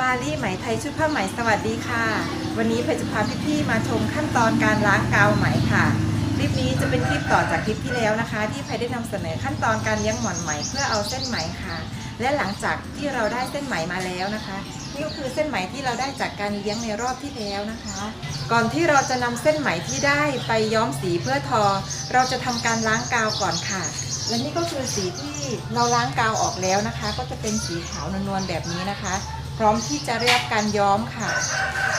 ปาลี่ไหมไทยชุดผ้าไหมสวัสดีค่ะ วันนี้เพชรจะพาพี่ๆมาชมขั้นตอนการล้างกาวไหมค่ะ คลิปนี้จะเป็นคลิปต่อจากคลิปที่แล้วนะคะ ที่ไพได้นำเสนอขั้นตอนการเลี้ยงหมอนไหมเพื่อเอาเส้นไหมค่ะ และหลังจากที่เราได้เส้นไหมมาแล้วนะคะนี่ก็คือเส้นไหมที่เราได้จากการเลี้ยงในรอบที่แล้วนะคะ ก่อนที่เราจะนำเส้นไหมที่ได้ไปย้อมสีเพื่อทอ เราจะทำการล้างกาวก่อนค่ะและนี่ก็คือสีที่เราล้างกาวออกแล้วนะคะ ก็จะเป็นสีขาวนวลๆแบบนี้นะคะ พร้อมที่จะได้รับการย้อมค่ะ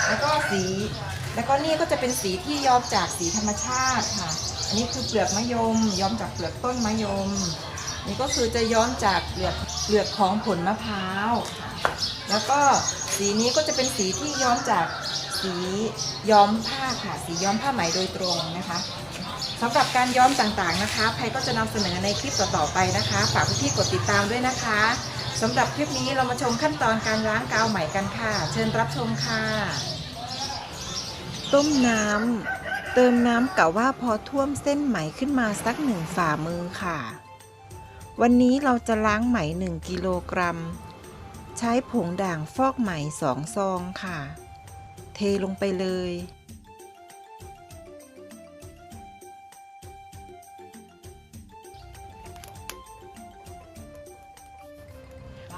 แล้วก็สี แล้วก็นี่ก็จะเป็นสีที่ย้อมจากสีธรรมชาติค่ะ อันนี้คือเปลือกมะยม ย้อมจากเปลือกต้นมะยม นี่ก็คือจะย้อมจากเปลือกเปลือกของผลมะพร้าว แล้วก็สีนี้ก็จะเป็นสีที่ย้อมจากสีย้อมผ้าค่ะ สีย้อมผ้าไหมโดยตรงนะคะสำหรับการย้อมต่างๆนะคะไพก็จะนำเสนอในคลิปต่อๆไปนะคะ ฝากพี่ๆกดติดตามด้วยนะคะ สำหรับคลิปนี้เรามาชมขั้นตอนการล้างกาวไหม่กันค่ะ เชิญรับชมค่ะ ต้มน้ำเติมน้ำกะว่าพอท่วมเส้นไหมขึ้นมาสักหนึ่งฝ่ามือค่ะ วันนี้เราจะล้างไหม 1 กิโลกรัม ใช้ผงด่างฟอกไหมสองซองค่ะ เทลงไปเลย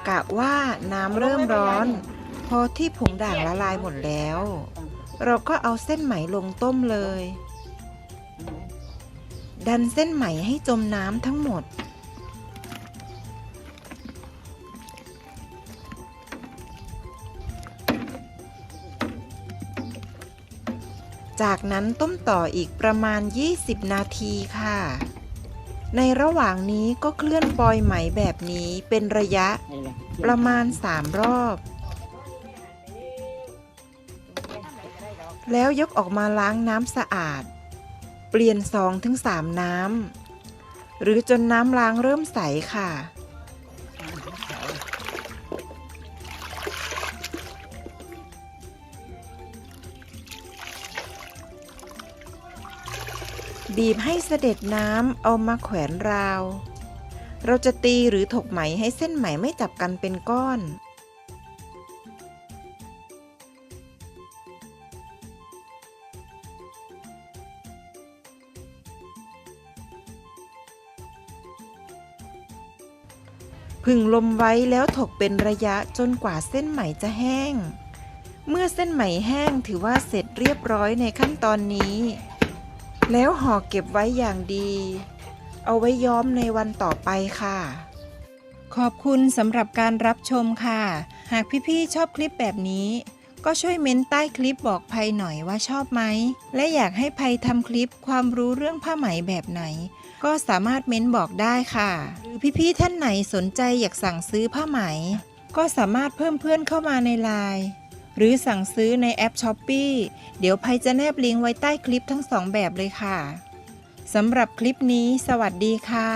กะว่าน้ำเริ่มร้อน พอที่ผงด่างละลายหมดแล้ว เราก็เอาเส้นไหมลงต้มเลย ดันเส้นไหมให้จมน้ำทั้งหมด จากนั้นต้มต่ออีกประมาณ 20 นาทีค่ะ ในระหว่างนี้ก็เคลื่อนปลอยไหมแบบนี้เป็นระยะประมาณ 3 รอบ แล้วยกออกมาล้างน้ำสะอาด เปลี่ยน2ถึง3น้ำหรือจนน้ำล้างเริ่มใสค่ะ บีบให้เสด็จน้ำเอามาแขวนราว เราจะตีหรือถกไหมให้เส้นไหมไม่จับกันเป็นก้อน พึ่งลมไว้แล้วถกเป็นระยะจนกว่าเส้นไหมจะแห้ง เมื่อเส้นไหมแห้งถือว่าเสร็จเรียบร้อยในขั้นตอนนี้ แล้วห่อเก็บไว้อย่างดี เอาไว้ย้อมในวันต่อไปค่ะ ขอบคุณสำหรับการรับชมค่ะ หากพี่ๆชอบคลิปแบบนี้ ก็ช่วยเม้นใต้คลิปบอกภัยหน่อยว่าชอบไหม และอยากให้ภัยทำคลิปความรู้เรื่องผ้าไหมแบบไหน ก็สามารถเม้นบอกได้ค่ะ หรือพี่ๆท่านไหนสนใจอยากสั่งซื้อผ้าไหม ก็สามารถเพิ่มเพื่อนเข้ามาในไลน์ หรือสั่งซื้อในแอปช้อปปีเดี๋ยวภัยจะแนบลิงก์ไว้ใต้คลิปทั้งสองแบบเลยค่ะสำหรับคลิปนี้ สวัสดีค่ะ